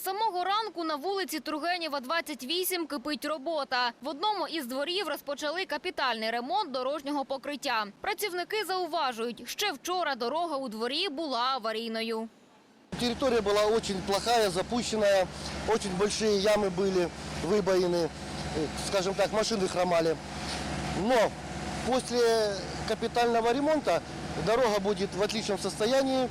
З самого ранку на вулиці Тургенєва, 28 кипить робота. В одному із дворів розпочали капітальний ремонт дорожнього покриття. Працівники зауважують, ще вчора дорога у дворі була аварійною. Территория была очень плохая, запущенная, очень большие ямы были, выбоины, э, скажем так, машины хромали. Но после капитального ремонта дорога будет в отличном состоянии.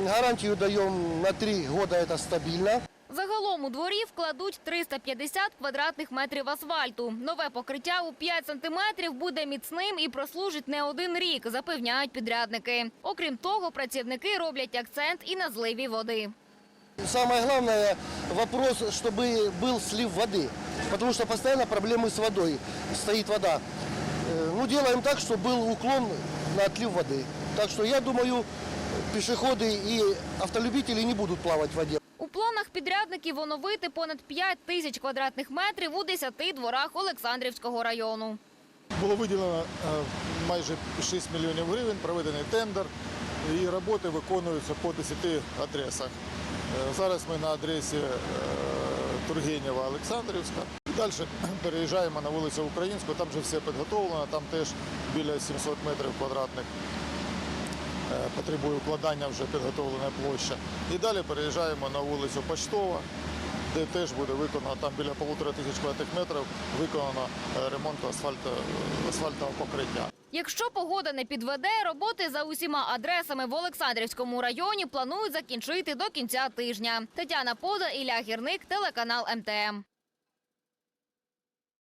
М, Гарантию даем на три года, это стабильно. Загалом у дворі вкладуть 350 квадратних метрів асфальту. Нове покриття у 5 сантиметрів буде міцним і прослужить не один рік, запевняють підрядники. Окрім того, працівники роблять акцент і на зливі води. Самое главное вопрос, чтобы был слив воды, потому что постоянно проблемы с водой, стоит вода. Э, Ну, делаем так, чтобы был уклон на отлив воды. Так что я думаю, пешеходы и автолюбители не будут плавать в воде. У планах підрядників оновити понад 5 тисяч квадратних метрів у 10 дворах Олександрівського району. Було виділено е, майже 6 мільйонів гривень, проведений тендер, і роботи виконуються по 10 адресах. Е, Зараз ми на адресі е, Тургенєва Олександрівська. Далі переїжджаємо на вулицю Українську, там вже все підготовлено, там теж біля 700 метрів квадратних потребує укладання вже підготовлена площа. І далі переїжджаємо на вулицю Поштова, де теж буде виконано там біля полутора тисяч квадратних метрів виконано е, ремонт асфальтового покриття. Якщо погода не підведе, роботи за усіма адресами в Олександрівському районі планують закінчити до кінця тижня. Тетяна Поза, Ілля Гірник, телеканал МТМ.